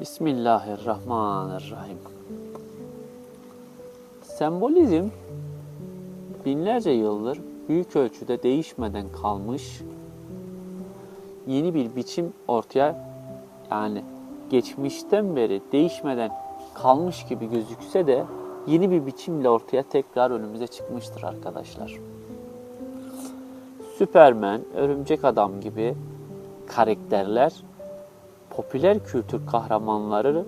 Bismillahirrahmanirrahim. Sembolizm binlerce yıldır büyük ölçüde değişmeden kalmış yeni bir biçim ortaya yani geçmişten beri değişmeden kalmış gibi gözükse de yeni bir biçimle ortaya tekrar önümüze çıkmıştır arkadaşlar. Süpermen, Örümcek Adam gibi karakterler popüler kültür kahramanları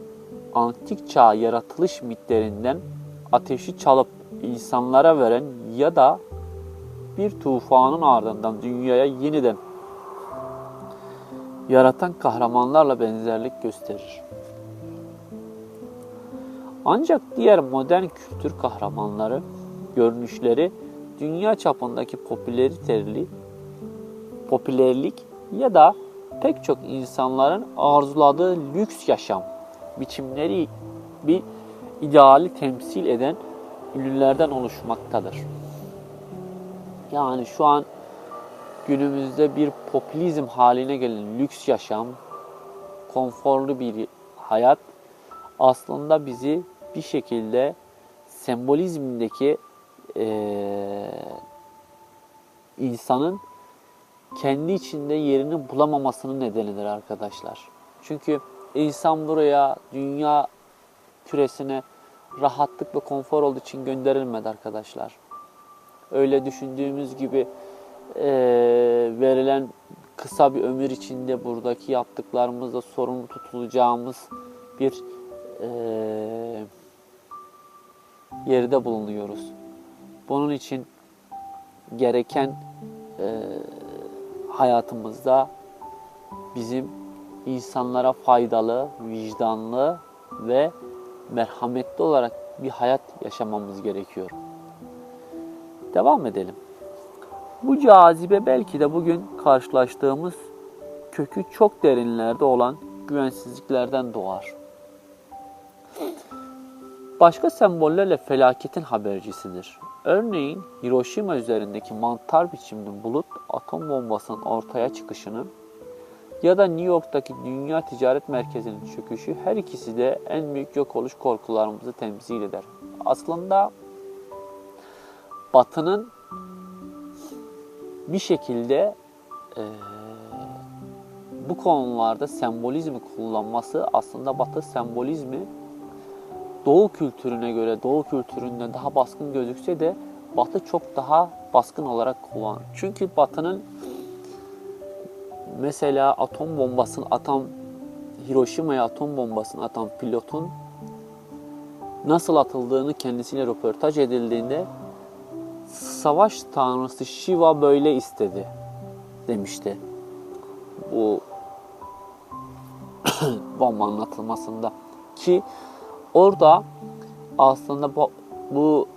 antik çağ yaratılış mitlerinden ateşi çalıp insanlara veren ya da bir tufanın ardından dünyaya yeniden yaratan kahramanlarla benzerlik gösterir. Ancak diğer modern kültür kahramanları görünüşleri dünya çapındaki popülariteli popülerlik ya da pek çok insanların arzuladığı lüks yaşam biçimleri bir ideali temsil eden ünlülerden oluşmaktadır. Yani şu an günümüzde bir popülizm haline gelen lüks yaşam, konforlu bir hayat aslında bizi bir şekilde sembolizmdeki eee, insanın kendi içinde yerini bulamamasının nedenidir arkadaşlar. Çünkü insan buraya dünya küresine rahatlık ve konfor olduğu için gönderilmedi arkadaşlar. Öyle düşündüğümüz gibi eee, verilen kısa bir ömür içinde buradaki yaptıklarımızda sorumlu tutulacağımız bir eee yerde bulunuyoruz. Bunun için gereken eee hayatımızda bizim insanlara faydalı, vicdanlı ve merhametli olarak bir hayat yaşamamız gerekiyor. Devam edelim. Bu cazibe belki de bugün karşılaştığımız kökü çok derinlerde olan güvensizliklerden doğar. Başka sembollerle felaketin habercisidir. Örneğin Hiroşima üzerindeki mantar biçimli bulut atom bombasının ortaya çıkışını ya da New York'taki Dünya Ticaret Merkezi'nin çöküşü her ikisi de en büyük yok oluş korkularımızı temsil eder. Aslında Batı'nın bir şekilde eee, bu konularda sembolizmi kullanması aslında Batı sembolizmi Doğu kültürüne göre Doğu kültüründen daha baskın gözükse de Batı çok daha baskın olarak kullanır. Çünkü Batı'nın mesela atom bombasını atan Hiroşima'ya atom bombasını atan pilotun nasıl atıldığını kendisiyle röportaj edildiğinde savaş tanrısı Shiva böyle istedi demişti. Bu bombanın atılmasında ki orada aslında bu, bu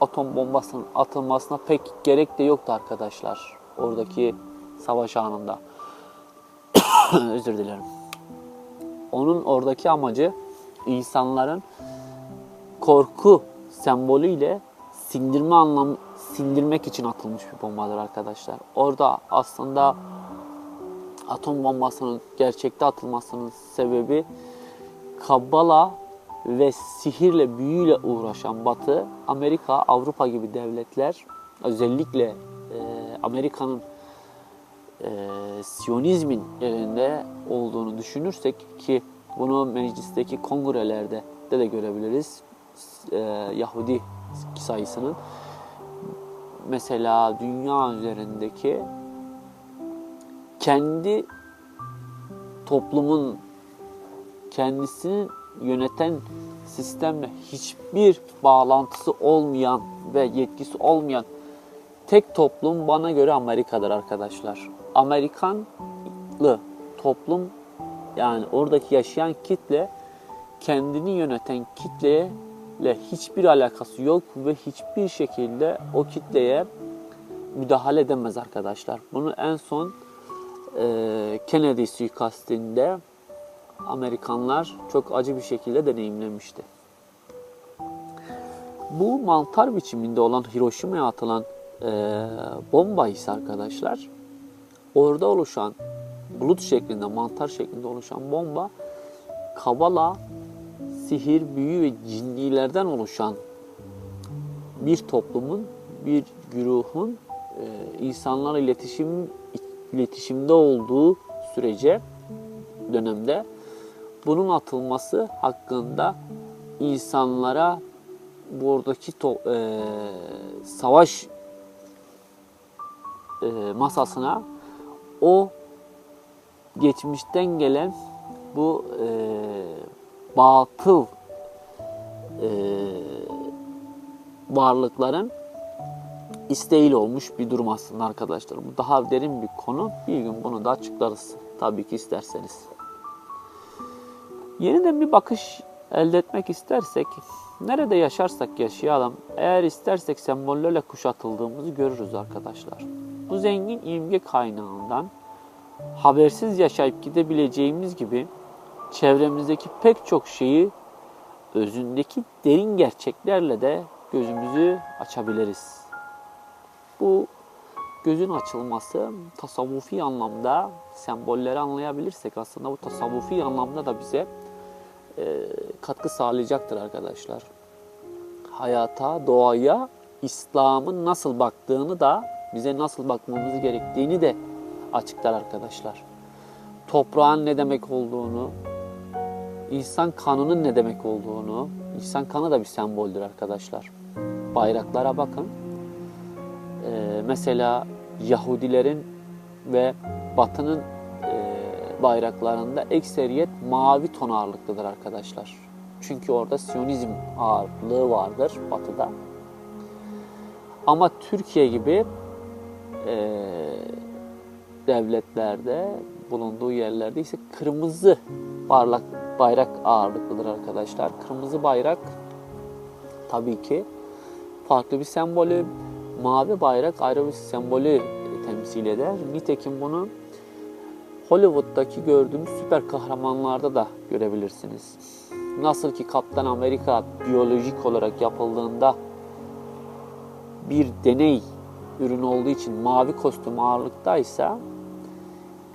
atom bombasının atılmasına pek gerek de yoktu arkadaşlar. Oradaki savaş anında. Özür dilerim. Onun oradaki amacı insanların korku sembolüyle sindirme anlam sindirmek için atılmış bir bombadır arkadaşlar. Orada aslında atom bombasının gerçekte atılmasının sebebi Kabbala ve sihirle, büyüyle uğraşan Batı, Amerika, Avrupa gibi devletler özellikle e, Amerika'nın e, Siyonizmin elinde olduğunu düşünürsek ki bunu meclisteki kongrelerde de, de görebiliriz. E, Yahudi sayısının mesela dünya üzerindeki kendi toplumun kendisini yöneten sistemle hiçbir bağlantısı olmayan ve yetkisi olmayan tek toplum bana göre Amerika'dır arkadaşlar. Amerikanlı toplum yani oradaki yaşayan kitle kendini yöneten kitleye hiçbir alakası yok ve hiçbir şekilde o kitleye müdahale edemez arkadaşlar. Bunu en son e, Kennedy suikastinde Amerikanlar çok acı bir şekilde deneyimlemişti. Bu mantar biçiminde olan Hiroşima'ya atılan e, bomba ise arkadaşlar orada oluşan bulut şeklinde, mantar şeklinde oluşan bomba kabala, sihir, büyü ve cinnilerden oluşan bir toplumun, bir güruhun e, insanlarla iletişim iletişimde olduğu sürece dönemde bunun atılması hakkında insanlara buradaki to- e, savaş e, masasına o geçmişten gelen bu e, batıl e, varlıkların isteğiyle olmuş bir durum aslında arkadaşlar. Bu daha derin bir konu. Bir gün bunu da açıklarız. Tabii ki isterseniz. Yeniden bir bakış elde etmek istersek, nerede yaşarsak yaşayalım, eğer istersek sembollerle kuşatıldığımızı görürüz arkadaşlar. Bu zengin imge kaynağından habersiz yaşayıp gidebileceğimiz gibi çevremizdeki pek çok şeyi özündeki derin gerçeklerle de gözümüzü açabiliriz. Bu gözün açılması tasavvufi anlamda sembolleri anlayabilirsek aslında bu tasavvufi anlamda da bize e, katkı sağlayacaktır arkadaşlar. Hayata, doğaya, İslam'ın nasıl baktığını da bize nasıl bakmamız gerektiğini de açıklar arkadaşlar. Toprağın ne demek olduğunu, insan kanının ne demek olduğunu, insan kanı da bir semboldür arkadaşlar. Bayraklara bakın. Ee, mesela Yahudilerin ve Batı'nın bayraklarında ekseriyet mavi ton ağırlıklıdır arkadaşlar. Çünkü orada Siyonizm ağırlığı vardır Batı'da. Ama Türkiye gibi e, devletlerde bulunduğu yerlerde ise kırmızı parlak bayrak ağırlıklıdır arkadaşlar. Kırmızı bayrak tabii ki farklı bir sembolü. Mavi bayrak ayrı bir sembolü temsil eder. Nitekim bunu Hollywood'daki gördüğümüz süper kahramanlarda da görebilirsiniz. Nasıl ki Kaptan Amerika biyolojik olarak yapıldığında bir deney ürün olduğu için mavi kostüm ağırlıktaysa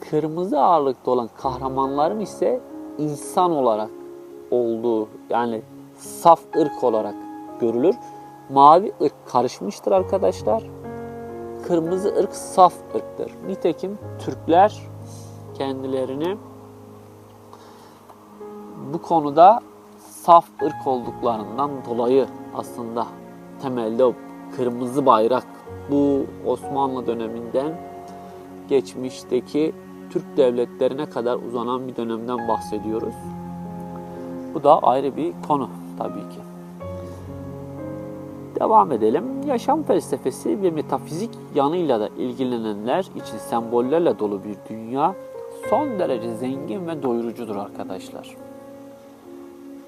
kırmızı ağırlıkta olan kahramanların ise insan olarak olduğu yani saf ırk olarak görülür. Mavi ırk karışmıştır arkadaşlar. Kırmızı ırk saf ırktır. Nitekim Türkler kendilerini bu konuda saf ırk olduklarından dolayı aslında temelde o kırmızı bayrak bu Osmanlı döneminden geçmişteki Türk devletlerine kadar uzanan bir dönemden bahsediyoruz. Bu da ayrı bir konu tabii ki. Devam edelim. Yaşam felsefesi ve metafizik yanıyla da ilgilenenler için sembollerle dolu bir dünya son derece zengin ve doyurucudur arkadaşlar.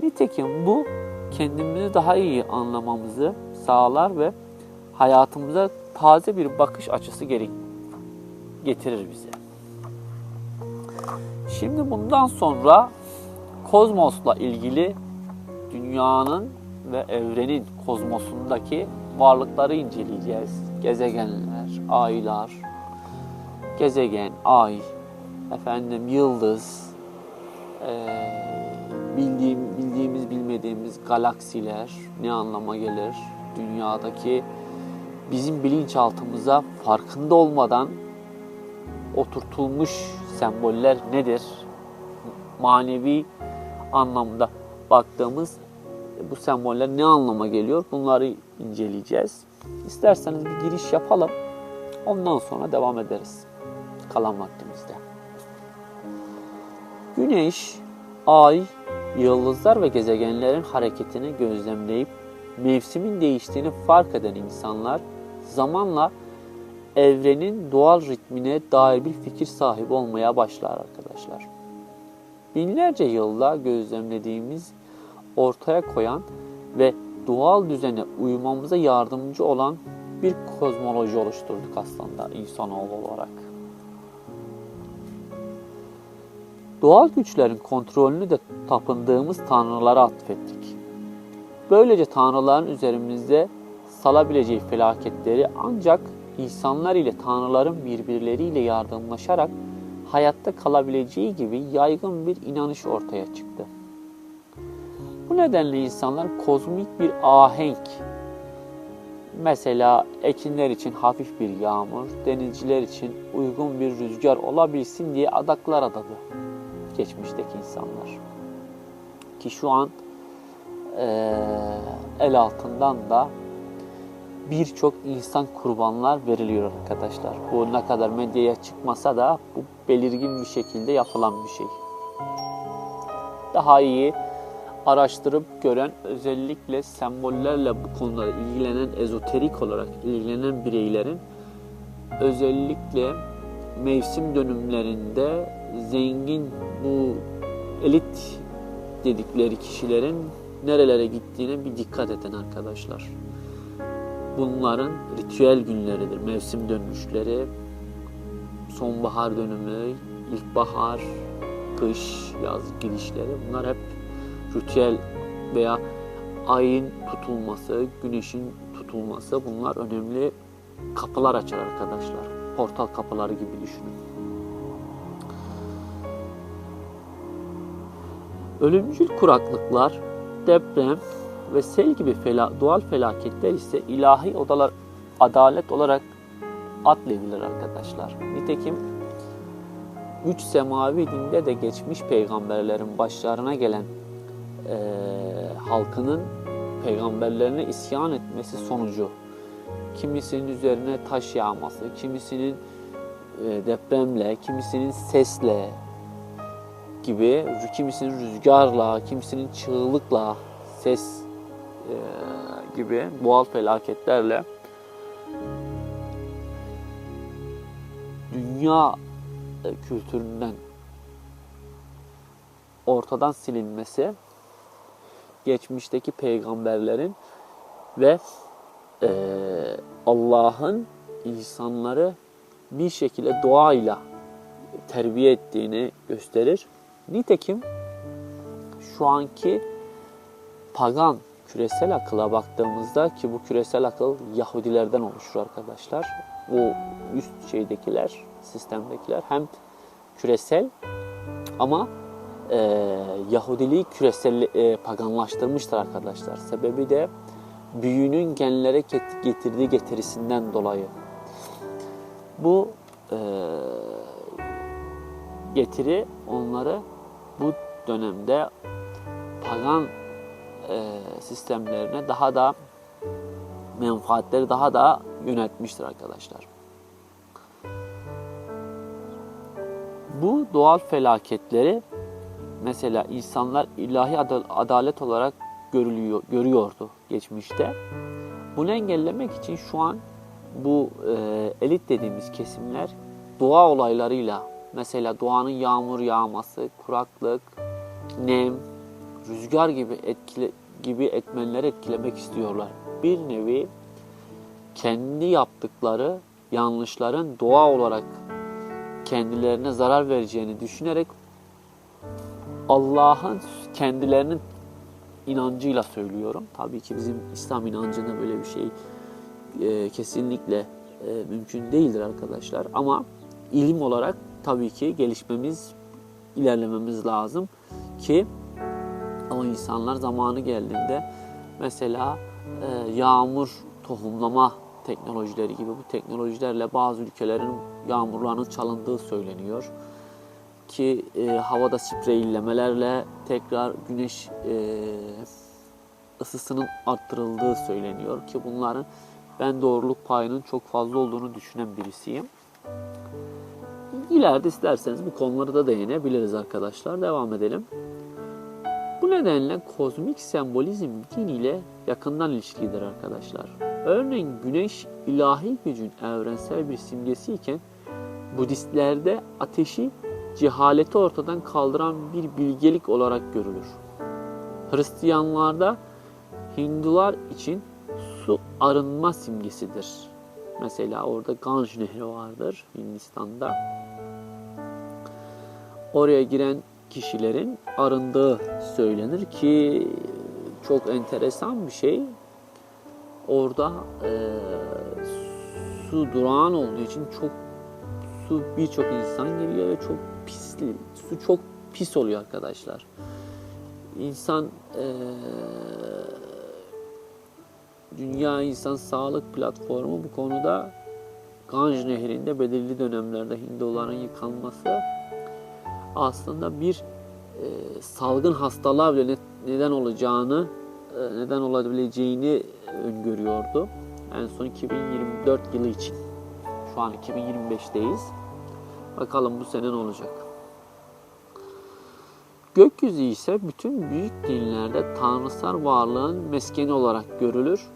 Nitekim bu kendimizi daha iyi anlamamızı sağlar ve hayatımıza taze bir bakış açısı gerek getirir bize. Şimdi bundan sonra kozmosla ilgili dünyanın ve evrenin kozmosundaki varlıkları inceleyeceğiz. Gezegenler, aylar, gezegen, ay, efendim yıldız, eee, bildiğim, bildiğimiz bilmediğimiz galaksiler ne anlama gelir? Dünyadaki bizim bilinçaltımıza farkında olmadan oturtulmuş semboller nedir? Manevi anlamda baktığımız bu semboller ne anlama geliyor? Bunları inceleyeceğiz. İsterseniz bir giriş yapalım. Ondan sonra devam ederiz. Kalan vaktimizde. Güneş, ay, yıldızlar ve gezegenlerin hareketini gözlemleyip mevsimin değiştiğini fark eden insanlar zamanla evrenin doğal ritmine dair bir fikir sahibi olmaya başlar arkadaşlar. Binlerce yılda gözlemlediğimiz ortaya koyan ve doğal düzene uymamıza yardımcı olan bir kozmoloji oluşturduk aslında insanoğlu olarak. Doğal güçlerin kontrolünü de tapındığımız tanrılara atfettik. Böylece tanrıların üzerimizde salabileceği felaketleri ancak insanlar ile tanrıların birbirleriyle yardımlaşarak hayatta kalabileceği gibi yaygın bir inanış ortaya çıktı. Bu nedenle insanlar kozmik bir ahenk, mesela ekinler için hafif bir yağmur, denizciler için uygun bir rüzgar olabilsin diye adaklar adadı geçmişteki insanlar. Ki şu an eee, el altından da birçok insan kurbanlar veriliyor arkadaşlar. Bu ne kadar medyaya çıkmasa da bu belirgin bir şekilde yapılan bir şey. Daha iyi araştırıp gören özellikle sembollerle bu konuda ilgilenen ezoterik olarak ilgilenen bireylerin özellikle mevsim dönümlerinde zengin bu elit dedikleri kişilerin nerelere gittiğine bir dikkat edin arkadaşlar. Bunların ritüel günleridir. Mevsim dönüşleri, sonbahar dönümü, ilkbahar, kış, yaz girişleri bunlar hep ritüel veya ayın tutulması, güneşin tutulması bunlar önemli kapılar açar arkadaşlar. Portal kapıları gibi düşünün. Ölümcül kuraklıklar, deprem ve sel gibi fela, doğal felaketler ise ilahi odalar adalet olarak adledilir arkadaşlar. Nitekim üç semavi dinde de geçmiş peygamberlerin başlarına gelen eee, halkının peygamberlerine isyan etmesi sonucu kimisinin üzerine taş yağması, kimisinin e, depremle, kimisinin sesle gibi, kimisinin rüzgarla, kimisinin çığlıkla, ses e, gibi doğal felaketlerle dünya e, kültüründen ortadan silinmesi geçmişteki peygamberlerin ve e, Allah'ın insanları bir şekilde doğayla terbiye ettiğini gösterir. Nitekim şu anki pagan küresel akıla baktığımızda ki bu küresel akıl Yahudilerden oluşur arkadaşlar. Bu üst şeydekiler, sistemdekiler hem küresel ama e, Yahudiliği küresel e, paganlaştırmıştır arkadaşlar. Sebebi de büyünün genlere get- getirdiği getirisinden dolayı. Bu e, getiri onları bu dönemde pagan e, sistemlerine daha da menfaatleri daha da yönetmiştir arkadaşlar. Bu doğal felaketleri mesela insanlar ilahi adal- adalet olarak görülüyor, görüyordu geçmişte. Bunu engellemek için şu an bu e, elit dediğimiz kesimler doğa olaylarıyla mesela doğanın yağmur yağması, kuraklık, nem, rüzgar gibi etkile, gibi etmenleri etkilemek istiyorlar. Bir nevi kendi yaptıkları yanlışların doğa olarak kendilerine zarar vereceğini düşünerek Allah'ın kendilerinin inancıyla söylüyorum. Tabii ki bizim İslam inancında böyle bir şey e, kesinlikle e, mümkün değildir arkadaşlar. Ama ilim olarak tabii ki gelişmemiz, ilerlememiz lazım ki o insanlar zamanı geldiğinde mesela e, yağmur tohumlama teknolojileri gibi bu teknolojilerle bazı ülkelerin yağmurlarının çalındığı söyleniyor ki e, havada spreylemelerle tekrar güneş e, ısısının arttırıldığı söyleniyor ki bunların ben doğruluk payının çok fazla olduğunu düşünen birisiyim. İleride isterseniz bu konuları da değinebiliriz arkadaşlar. Devam edelim. Bu nedenle kozmik sembolizm din ile yakından ilişkilidir arkadaşlar. Örneğin güneş ilahi gücün evrensel bir simgesi iken Budistlerde ateşi cehaleti ortadan kaldıran bir bilgelik olarak görülür. Hristiyanlarda Hindular için su arınma simgesidir. Mesela orada Ganj Nehri vardır Hindistan'da. Oraya giren kişilerin arındığı söylenir ki çok enteresan bir şey. Orada e, su durağan olduğu için çok su birçok insan geliyor ve çok pisli. Su çok pis oluyor arkadaşlar. insan eee, Dünya İnsan Sağlık Platformu bu konuda Ganj Nehri'nde belirli dönemlerde Hinduların yıkanması aslında bir e, salgın hastalığa bile ne- neden olacağını, e, neden olabileceğini öngörüyordu. En son 2024 yılı için. Şu an 2025'teyiz. Bakalım bu sene ne olacak. Gökyüzü ise bütün büyük dinlerde tanrısal varlığın meskeni olarak görülür.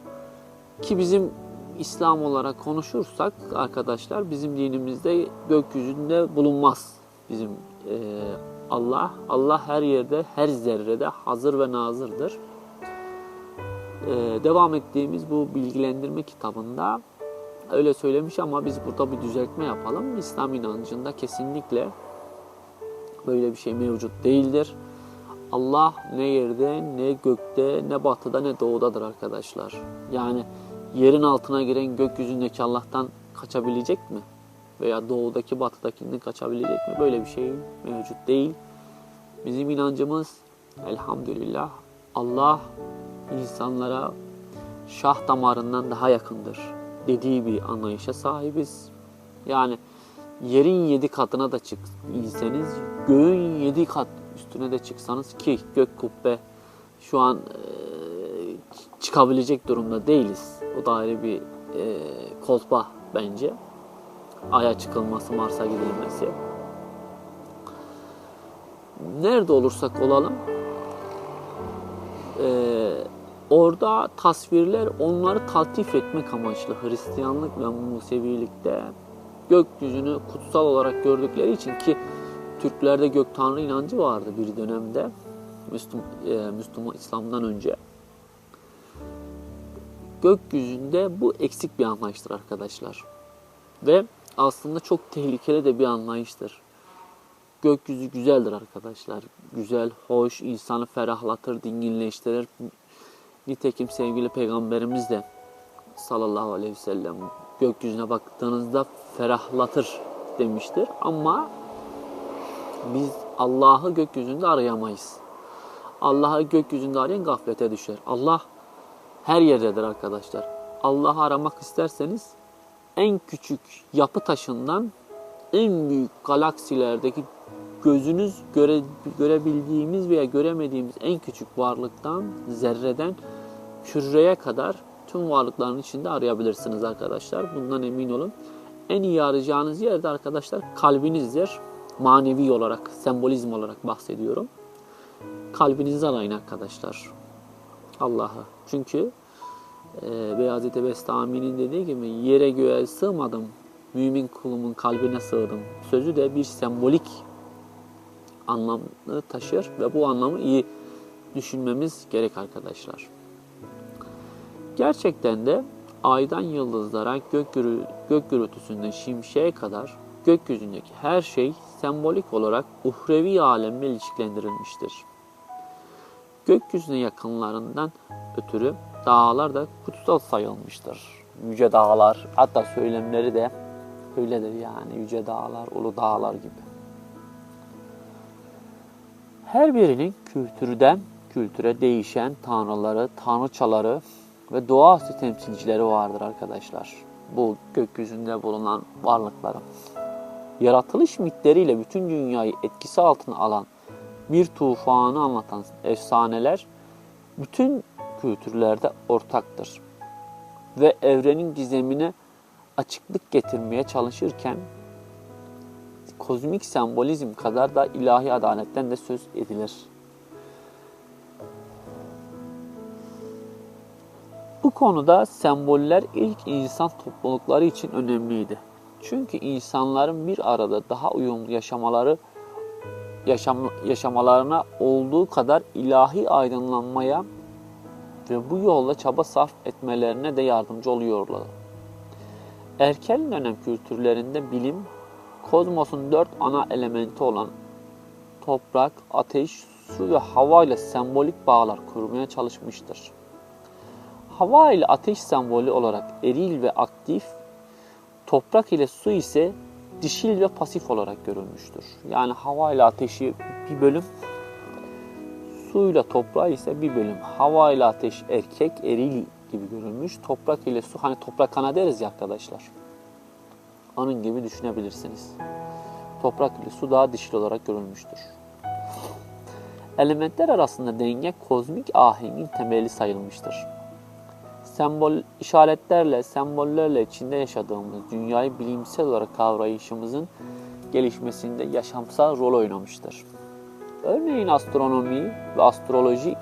Ki bizim İslam olarak konuşursak arkadaşlar bizim dinimizde gökyüzünde bulunmaz. Bizim e, Allah, Allah her yerde, her zerrede hazır ve nazırdır. E, devam ettiğimiz bu bilgilendirme kitabında öyle söylemiş ama biz burada bir düzeltme yapalım. İslam inancında kesinlikle böyle bir şey mevcut değildir. Allah ne yerde, ne gökte, ne batıda, ne doğudadır arkadaşlar. Yani yerin altına giren gökyüzündeki Allah'tan kaçabilecek mi? Veya doğudaki, batıdakinden kaçabilecek mi? Böyle bir şey mevcut değil. Bizim inancımız elhamdülillah Allah insanlara şah damarından daha yakındır dediği bir anlayışa sahibiz. Yani yerin yedi katına da çıksanız, göğün yedi kat üstüne de çıksanız ki gök kubbe şu an e, çıkabilecek durumda değiliz. O da ayrı bir e, kolpa bence. Ay'a çıkılması, Mars'a gidilmesi. Nerede olursak olalım e, orada tasvirler onları taltif etmek amaçlı Hristiyanlık ve Musevilikte gökyüzünü kutsal olarak gördükleri için ki Türklerde gök tanrı inancı vardı bir dönemde Müslüman, e, Müslüman İslam'dan önce. Gökyüzünde bu eksik bir anlayıştır arkadaşlar. Ve aslında çok tehlikeli de bir anlayıştır. Gökyüzü güzeldir arkadaşlar. Güzel, hoş, insanı ferahlatır, dinginleştirir. Nitekim sevgili peygamberimiz de sallallahu aleyhi ve sellem gökyüzüne baktığınızda ferahlatır demiştir. Ama biz Allah'ı gökyüzünde arayamayız. Allah'ı gökyüzünde arayan gaflete düşer. Allah her yerdedir arkadaşlar. Allah'ı aramak isterseniz en küçük yapı taşından en büyük galaksilerdeki gözünüz göre, görebildiğimiz veya göremediğimiz en küçük varlıktan, zerreden küreye kadar tüm varlıkların içinde arayabilirsiniz arkadaşlar. Bundan emin olun. En iyi arayacağınız yerde arkadaşlar kalbinizdir. Manevi olarak, sembolizm olarak bahsediyorum. Kalbinizi arayın arkadaşlar. Allah'ı. Çünkü e, Beyazıt Bestami'nin dediği gibi yere göğe sığmadım. Mümin kulumun kalbine sığdım. Sözü de bir sembolik anlamı taşır ve bu anlamı iyi düşünmemiz gerek arkadaşlar. Gerçekten de aydan yıldızlara, gök, gürü, gök gürültüsünden şimşeğe kadar gökyüzündeki her şey sembolik olarak uhrevi alemle ilişkilendirilmiştir. Gökyüzüne yakınlarından ötürü dağlar da kutsal sayılmıştır. Yüce dağlar, hatta söylemleri de öyledir yani yüce dağlar, ulu dağlar gibi. Her birinin kültürden kültüre değişen tanrıları, tanrıçaları ve doğaüstü temsilcileri vardır arkadaşlar. Bu gökyüzünde bulunan varlıkların. Yaratılış mitleriyle bütün dünyayı etkisi altına alan bir tufanı anlatan efsaneler bütün kültürlerde ortaktır. Ve evrenin gizemine açıklık getirmeye çalışırken kozmik sembolizm kadar da ilahi adaletten de söz edilir. Bu konuda semboller ilk insan toplulukları için önemliydi. Çünkü insanların bir arada daha uyumlu yaşamaları yaşam, yaşamalarına olduğu kadar ilahi aydınlanmaya ve bu yolda çaba sarf etmelerine de yardımcı oluyorlar. Erken dönem kültürlerinde bilim, kozmosun dört ana elementi olan toprak, ateş, su ve hava ile sembolik bağlar kurmaya çalışmıştır. Hava ile ateş sembolü olarak eril ve aktif, toprak ile su ise dişil ve pasif olarak görülmüştür. Yani hava ile ateşi bir bölüm, Suyla toprağı ise bir bölüm. Hava ile ateş erkek, eril gibi görülmüş. Toprak ile su hani toprak ana deriz ya arkadaşlar. Onun gibi düşünebilirsiniz. Toprak ile su daha dişil olarak görülmüştür. Elementler arasında denge kozmik ahengin temeli sayılmıştır. Sembol işaretlerle, sembollerle içinde yaşadığımız dünyayı bilimsel olarak kavrayışımızın gelişmesinde yaşamsal rol oynamıştır. Örneğin astronomi ve astroloji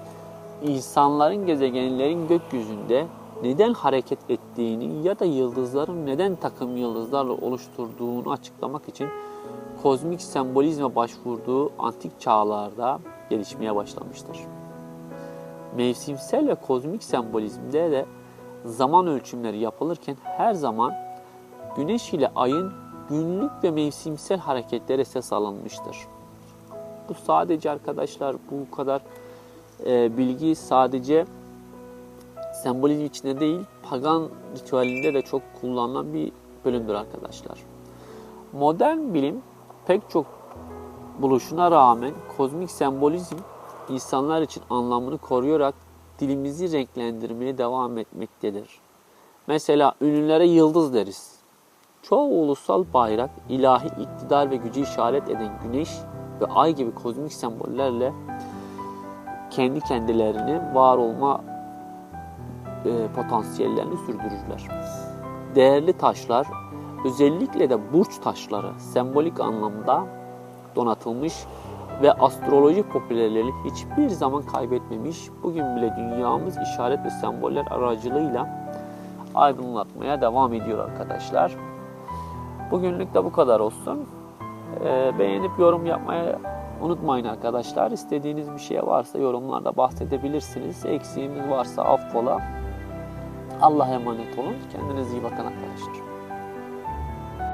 insanların gezegenlerin gökyüzünde neden hareket ettiğini ya da yıldızların neden takım yıldızlarla oluşturduğunu açıklamak için kozmik sembolizme başvurduğu antik çağlarda gelişmeye başlamıştır. Mevsimsel ve kozmik sembolizmde de zaman ölçümleri yapılırken her zaman güneş ile ayın günlük ve mevsimsel hareketleri esas alınmıştır. Bu sadece arkadaşlar bu kadar e, bilgi sadece sembolizm içinde değil pagan ritüelinde de çok kullanılan bir bölümdür arkadaşlar. Modern bilim pek çok buluşuna rağmen kozmik sembolizm insanlar için anlamını koruyarak dilimizi renklendirmeye devam etmektedir. Mesela ünlülere yıldız deriz. Çoğu ulusal bayrak ilahi iktidar ve gücü işaret eden güneş ve ay gibi kozmik sembollerle kendi kendilerini var olma e, potansiyellerini sürdürürler. Değerli taşlar, özellikle de burç taşları sembolik anlamda donatılmış ve astroloji popülerliğini hiçbir zaman kaybetmemiş. Bugün bile dünyamız işaret ve semboller aracılığıyla aydınlatmaya devam ediyor arkadaşlar. Bugünlük de bu kadar olsun. Ee, beğenip yorum yapmayı unutmayın arkadaşlar. İstediğiniz bir şey varsa yorumlarda bahsedebilirsiniz. Eksiğimiz varsa affola. Allah'a emanet olun. Kendinize iyi bakın arkadaşlar.